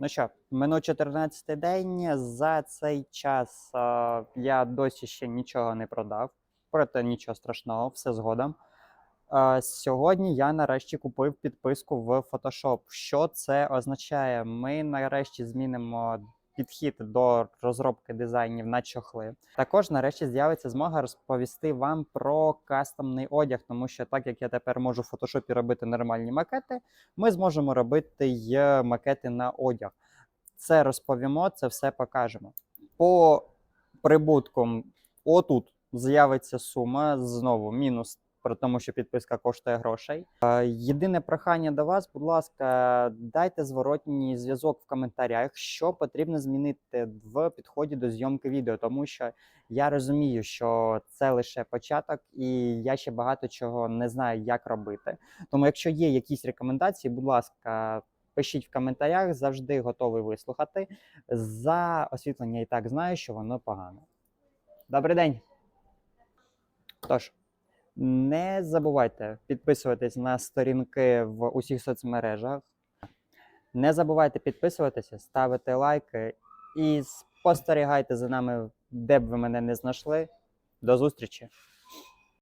Ну що, минув 14 день. За цей час е, я досі ще нічого не продав, проте нічого страшного, все згодом. Е, сьогодні я нарешті купив підписку в Photoshop. Що це означає? Ми нарешті змінимо підхід до розробки дизайнів на чохли. Також нарешті з'явиться змога розповісти вам про кастомний одяг, тому що так як я тепер можу в фотошопі робити нормальні макети, ми зможемо робити й макети на одяг. Це розповімо, це все покажемо. По прибуткам, отут з'явиться сума знову мінус. Про тому, що підписка коштує грошей. Е, Єдине прохання до вас, будь ласка, дайте зворотній зв'язок в коментарях, що потрібно змінити в підході до зйомки відео, тому що я розумію, що це лише початок, і я ще багато чого не знаю, як робити. Тому, якщо є якісь рекомендації, будь ласка, пишіть в коментарях, завжди готовий вислухати. За освітлення і так знаю, що воно погано. Добрий день. Тож, не забувайте підписуватись на сторінки в усіх соцмережах. Не забувайте підписуватися, ставити лайки і спостерігайте за нами, де б ви мене не знайшли. До зустрічі!